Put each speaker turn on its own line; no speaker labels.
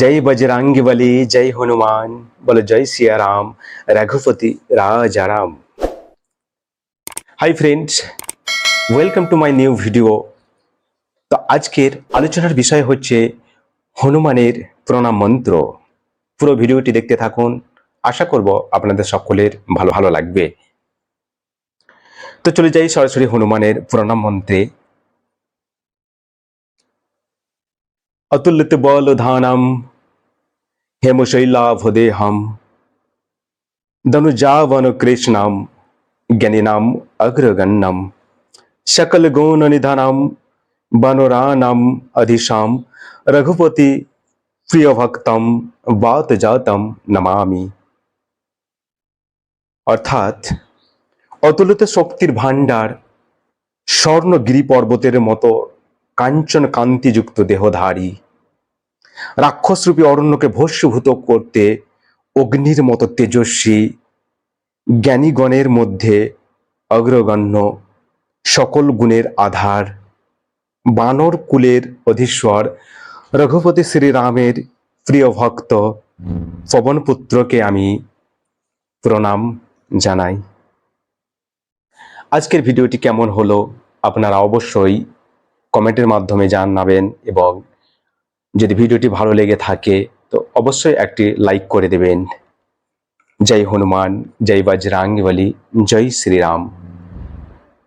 জয় বজরাঙ্গি বলি জয় হনুমান, বলো জয় Siyaram, Raghupati Rajaram hi friends welcome to my new video তো আজকের আলোচনার বিষয় হচ্ছে হনুমানের প্রণাম মন্ত্র। পুরো ভিডিওটি দেখতে থাকুন, আশা করব আপনাদের সকলের ভালো ভালো লাগবে। তো চলে যাই সরাসরি হনুমানের প্রণাম মন্ত্রে। অতুলিত বলধানম হেমশৈলাভদেহম ধনুজাবন কৃষ্ণাম জ্ঞানীনাম অগ্রগণ্যম সকল গুণ নিধানম বনরানাম অধিশাম, রঘুপতি প্রিয় ভক্তম বাত জাতম নমামি। অর্থাৎ অতুলিত শক্তির ভাণ্ডার স্বর্ণগিরি পর্বতের মতো কাঞ্চন কান্তিযুক্ত দেহধারী। রাক্ষসরূপী অরণ্যকে ভস্মীভূত করতে অগ্নির মতো তেজস্বী জ্ঞানীগণের মধ্যে অগ্রগণ্য সকল গুণের আধার। বানর কুলের অধীশ্বর রঘুপতি শ্রীরামের প্রিয় ভক্ত পবনপুত্রকে আমি প্রণাম জানাই। আজকের ভিডিওটি কেমন হলো আপনারা অবশ্যই কমেন্টের মাধ্যমে জানাবেন এবং যদি ভিডিওটি ভালো লেগে থাকে, তো অবশ্যই একটি লাইক করে দেবেন। জয় হনুমান, জয় বজরাঙ্গবলী জয় শ্রীরাম।